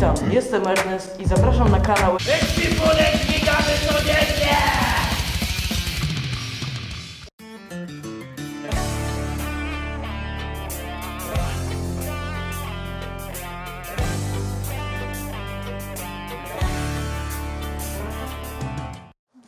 Witam, jestem Ernest i zapraszam na kanał Ekwipunek znikamy codziennie!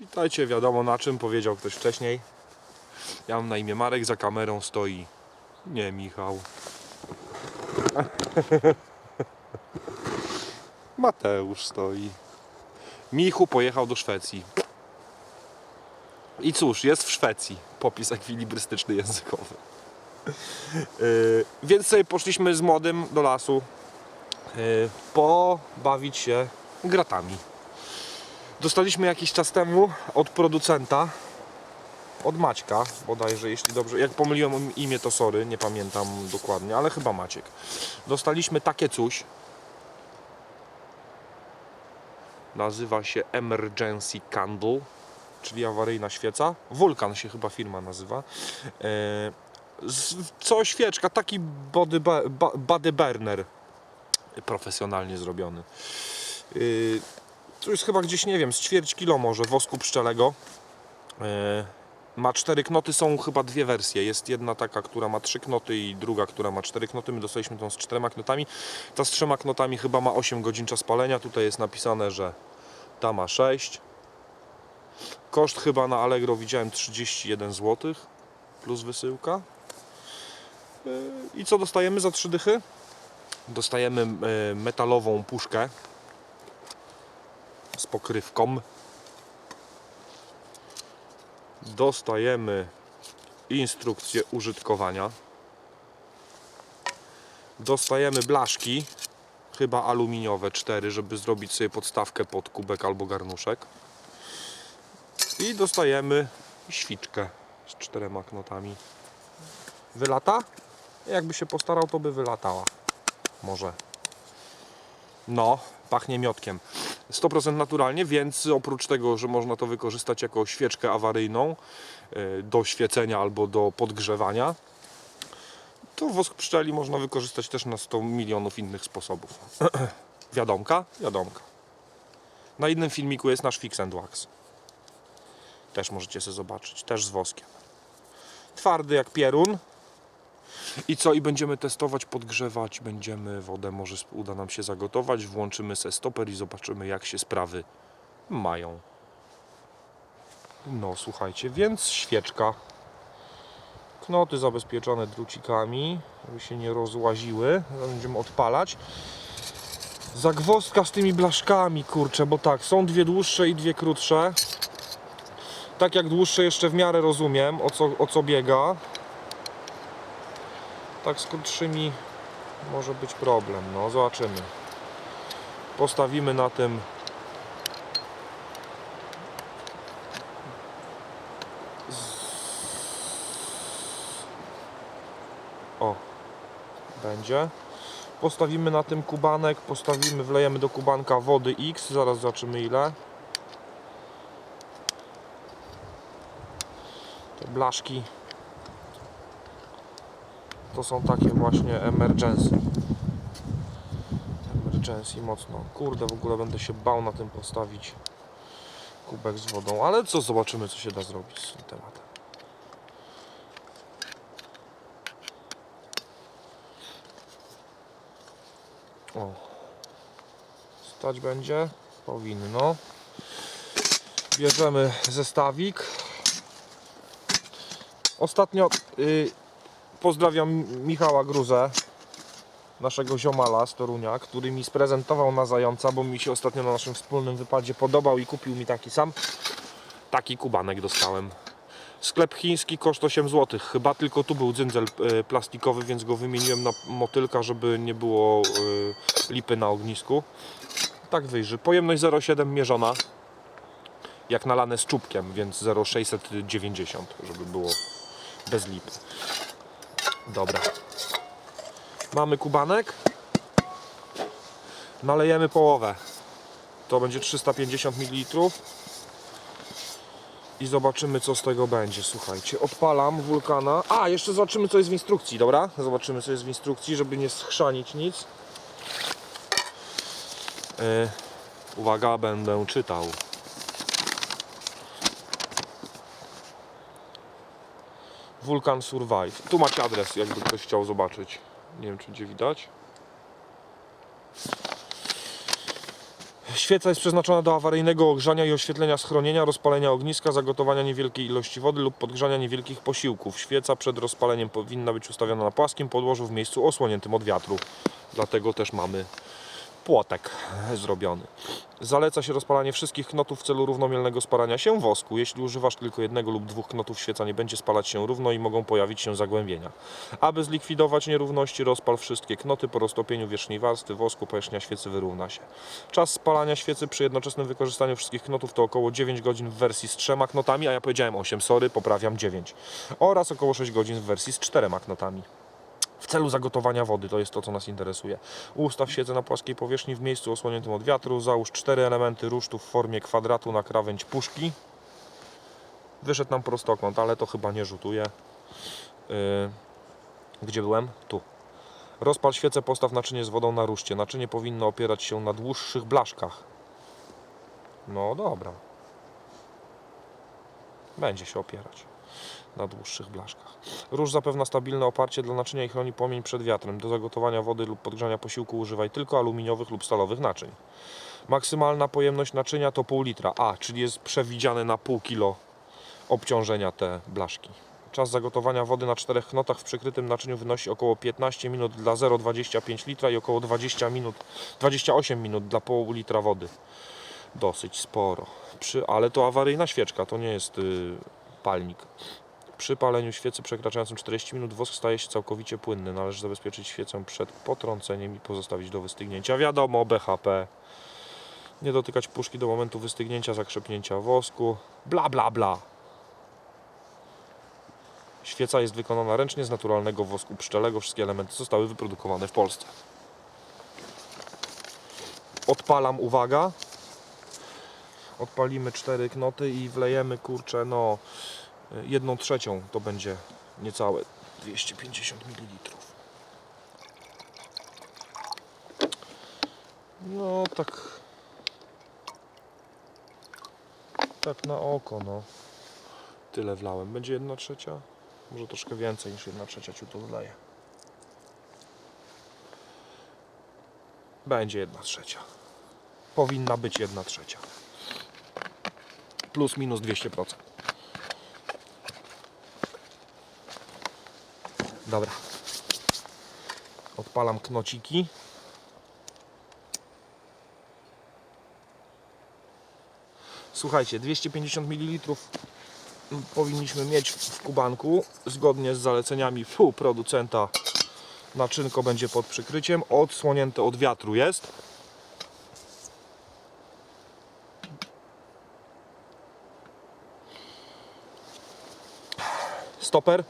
Witajcie, wiadomo na czym, powiedział ktoś wcześniej. Ja mam na imię Marek, za kamerą stoi. Nie, Michał. Mateusz stoi. Michu pojechał do Szwecji. I cóż, jest w Szwecji. Popis ekwilibrystyczny językowy. Yy, więc sobie poszliśmy z młodym do lasu yy, pobawić się gratami. Dostaliśmy jakiś czas temu od producenta, od Maćka bodajże, jeśli dobrze, jak pomyliłem imię to sorry, nie pamiętam dokładnie, ale chyba Maciek. Dostaliśmy takie coś. Nazywa się Emergency Candle, czyli awaryjna świeca. Wulkan się chyba firma nazywa. E, Co świeczka, taki body, body burner profesjonalnie zrobiony. Yy, to jest chyba gdzieś, nie wiem, z ćwierć kilo może wosku pszczelego. Ma cztery knoty, są chyba dwie wersje. Jest jedna taka, która ma trzy knoty i druga, która ma cztery knoty. My dostaliśmy tą z czterema knotami. Ta z trzema knotami chyba ma 8 godzin czas palenia. Tutaj jest napisane, że ta ma 6. Koszt chyba na Allegro widziałem 31 zł plus wysyłka. E, I co dostajemy za trzy dychy? Dostajemy e, metalową puszkę z pokrywką. Dostajemy instrukcję użytkowania. Dostajemy blaszki, chyba aluminiowe 4, żeby zrobić sobie podstawkę pod kubek albo garnuszek. I dostajemy świczkę z czterema knotami. Wylata? Jakby się postarał, to by wylatała. Może. No, pachnie miotkiem. 100% naturalnie, więc oprócz tego, że można to wykorzystać jako świeczkę awaryjną e, do świecenia albo do podgrzewania, to wosk pszczeli można wykorzystać też na 100 milionów innych sposobów. Wiadomka? Wiadomka. Na innym filmiku jest nasz Fix and Wax. Też możecie sobie zobaczyć, też z woskiem. Twardy jak pierun. I co? I będziemy testować, podgrzewać, będziemy wodę, może uda nam się zagotować, włączymy se stoper i zobaczymy jak się sprawy mają. No słuchajcie, więc świeczka. Knoty zabezpieczone drucikami, żeby się nie rozłaziły. Będziemy odpalać. Zagwozdka z tymi blaszkami, kurczę, bo tak, są dwie dłuższe i dwie krótsze. Tak jak dłuższe jeszcze w miarę rozumiem, o co, o co biega. Tak z krótszymi może być problem. No, zobaczymy. Postawimy na tym O, będzie. Postawimy na tym kubanek, postawimy, wlejemy do kubanka wody X, zaraz zobaczymy ile. Te blaszki to są takie właśnie emergency. Emergency mocno. Kurde, w ogóle będę się bał na tym postawić kubek z wodą, ale co zobaczymy, co się da zrobić z tym tematem. O. Stać będzie? Powinno. Bierzemy zestawik. Ostatnio y, pozdrawiam Michała Gruzę, naszego ziomala z Torunia, który mi sprezentował na zająca, bo mi się ostatnio na naszym wspólnym wypadzie podobał i kupił mi taki sam. Taki kubanek dostałem. Sklep chiński koszt 8 zł. Chyba tylko tu był dzyndzel e, plastikowy, więc go wymieniłem na motylka, żeby nie było e, lipy na ognisku. Tak wyjrzy. Pojemność 0,7 mierzona. Jak nalane z czubkiem, więc 0,690, żeby było bez lipy. Dobra. Mamy kubanek. Nalejemy połowę. To będzie 350 ml. I zobaczymy co z tego będzie. Słuchajcie, odpalam wulkana. A, jeszcze zobaczymy co jest w instrukcji, dobra? Zobaczymy co jest w instrukcji, żeby nie schrzanić nic. E, uwaga, będę czytał. Vulkan Survive. Tu macie adres, jakby ktoś chciał zobaczyć. Nie wiem, czy gdzie widać. Świeca jest przeznaczona do awaryjnego ogrzania i oświetlenia schronienia, rozpalenia ogniska, zagotowania niewielkiej ilości wody lub podgrzania niewielkich posiłków. Świeca przed rozpaleniem powinna być ustawiona na płaskim podłożu w miejscu osłoniętym od wiatru. Dlatego też mamy płotek zrobiony. Zaleca się rozpalanie wszystkich knotów w celu równomiernego spalania się wosku. Jeśli używasz tylko jednego lub dwóch knotów, świeca nie będzie spalać się równo i mogą pojawić się zagłębienia. Aby zlikwidować nierówności, rozpal wszystkie knoty. Po roztopieniu wierzchniej warstwy wosku powierzchnia świecy wyrówna się. Czas spalania świecy przy jednoczesnym wykorzystaniu wszystkich knotów to około 9 godzin w wersji z trzema knotami, a ja powiedziałem 8, sorry, poprawiam 9. Oraz około 6 godzin w wersji z czterema knotami. W celu zagotowania wody, to jest to, co nas interesuje. Ustaw świecę na płaskiej powierzchni w miejscu osłoniętym od wiatru. Załóż cztery elementy rusztu w formie kwadratu na krawędź puszki. Wyszedł nam prostokąt, ale to chyba nie rzutuje. Yy, Gdzie byłem? Tu. Rozpal świecę, postaw naczynie z wodą na ruszcie. Naczynie powinno opierać się na dłuższych blaszkach. No dobra. Będzie się opierać na dłuższych blaszkach. Róż zapewnia stabilne oparcie dla naczynia i chroni płomień przed wiatrem. Do zagotowania wody lub podgrzania posiłku używaj tylko aluminiowych lub stalowych naczyń. Maksymalna pojemność naczynia to pół litra. A, czyli jest przewidziane na pół kilo obciążenia te blaszki. Czas zagotowania wody na czterech knotach w przykrytym naczyniu wynosi około 15 minut dla 0,25 litra i około 20 minut, 28 minut dla pół litra wody. Dosyć sporo. Przy, ale to awaryjna świeczka, to nie jest yy, palnik. Przy paleniu świecy przekraczającym 40 minut wosk staje się całkowicie płynny. Należy zabezpieczyć świecę przed potrąceniem i pozostawić do wystygnięcia. Wiadomo, BHP. Nie dotykać puszki do momentu wystygnięcia, zakrzepnięcia wosku. Bla, bla, bla. Świeca jest wykonana ręcznie z naturalnego wosku pszczelego. Wszystkie elementy zostały wyprodukowane w Polsce. Odpalam, uwaga. Odpalimy cztery knoty i wlejemy, kurczę, no jedną trzecią to będzie niecałe 250 ml. No tak. Tak na oko, no. Tyle wlałem. Będzie jedna trzecia? Może troszkę więcej niż jedna trzecia ciu to wleję. Będzie jedna trzecia. Powinna być jedna trzecia. Plus minus 200%. Dobra. Odpalam knociki. Słuchajcie, 250 ml powinniśmy mieć w kubanku zgodnie z zaleceniami fu, producenta. Naczynko będzie pod przykryciem, odsłonięte od wiatru jest. Stoper.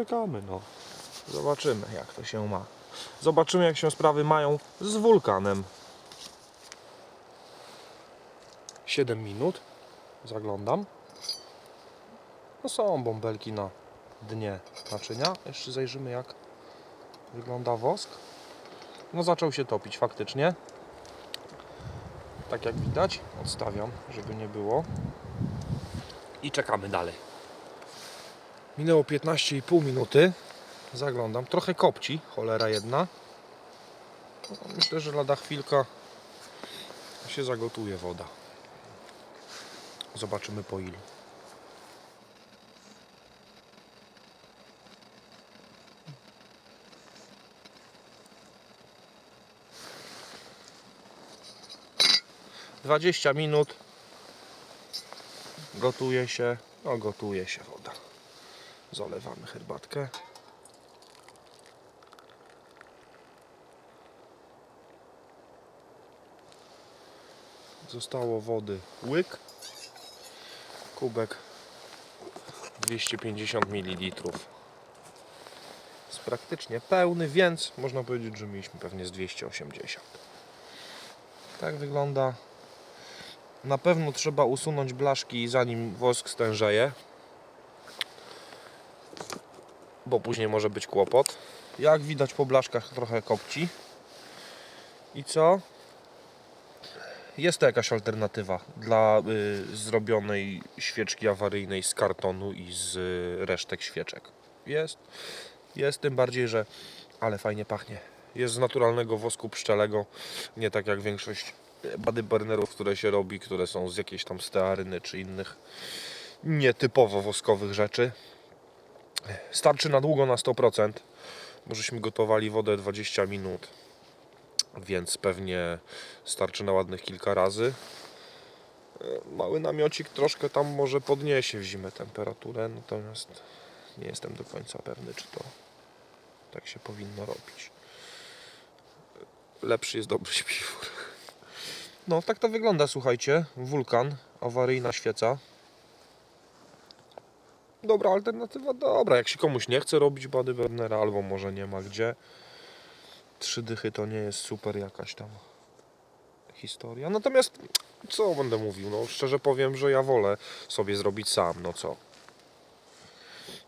I czekamy, no. Zobaczymy, jak to się ma. Zobaczymy, jak się sprawy mają z wulkanem. 7 minut. Zaglądam. No są bąbelki na dnie naczynia. Jeszcze zajrzymy, jak wygląda wosk. No zaczął się topić faktycznie. Tak jak widać. Odstawiam, żeby nie było. I czekamy dalej. Minęło 15,5 minuty. Zaglądam. Trochę kopci, cholera jedna. Myślę, że lada chwilka się zagotuje woda. Zobaczymy po ilu. Dwadzieścia minut. Gotuje się. No gotuje się woda. Zalewamy herbatkę. Zostało wody łyk. Kubek 250 ml. Jest praktycznie pełny, więc można powiedzieć, że mieliśmy pewnie z 280. Tak wygląda. Na pewno trzeba usunąć blaszki zanim wosk stężeje. Bo później może być kłopot. Jak widać po blaszkach trochę kopci. I co? Jest to jakaś alternatywa dla y, zrobionej świeczki awaryjnej z kartonu i z y, resztek świeczek. Jest. Jest, tym bardziej, że ale fajnie pachnie. Jest z naturalnego wosku pszczelego, nie tak jak większość bodyburnerów, które się robi, które są z jakiejś tam stearyny czy innych nietypowo woskowych rzeczy. Starczy na długo na 100%, bo żeśmy gotowali wodę 20 minut, więc pewnie starczy na ładnych kilka razy. E, Mały namiocik troszkę tam może podniesie w zimę temperaturę, natomiast nie jestem do końca pewny, czy to tak się powinno robić. Lepszy jest dobry śpiwór. No, tak to wygląda, słuchajcie. Wulkan, awaryjna świeca. Dobra alternatywa, dobra. Jak się komuś nie chce robić bodyburnera, albo może nie ma gdzie. Trzy dychy to nie jest super jakaś tam historia. Natomiast, co będę mówił? No, szczerze powiem, że ja wolę sobie zrobić sam. No co?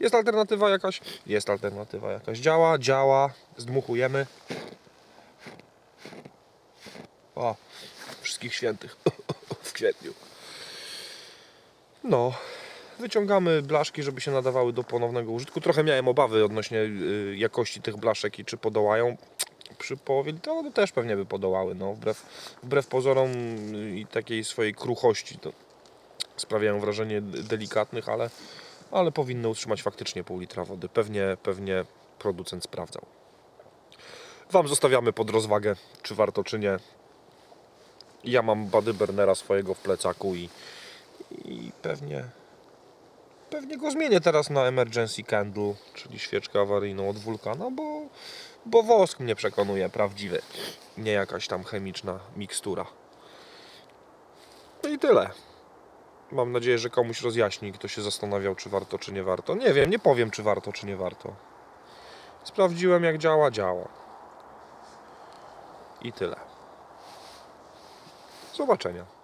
Jest alternatywa jakaś? Jest alternatywa jakaś. Działa, działa. Zdmuchujemy. O, wszystkich świętych w kwietniu. No, wyciągamy blaszki, żeby się nadawały do ponownego użytku. Trochę miałem obawy odnośnie y, jakości tych blaszek i czy podołają. Przy połowie litra no, też pewnie by podołały. No, wbrew, wbrew pozorom i takiej swojej kruchości to sprawiają wrażenie delikatnych, ale, ale powinny utrzymać faktycznie pół litra wody. Pewnie, pewnie producent sprawdzał. Wam zostawiamy pod rozwagę, czy warto, czy nie. Ja mam bodyburnera swojego w plecaku i, i pewnie pewnie go zmienię teraz na emergency candle, czyli świeczkę awaryjną od wulkana, bo, bo wosk mnie przekonuje prawdziwy, nie jakaś tam chemiczna mikstura. No i tyle. Mam nadzieję, że komuś rozjaśni, kto się zastanawiał, czy warto, czy nie warto. Nie wiem, nie powiem, czy warto, czy nie warto. Sprawdziłem, jak działa, działa. I tyle. Zobaczenia.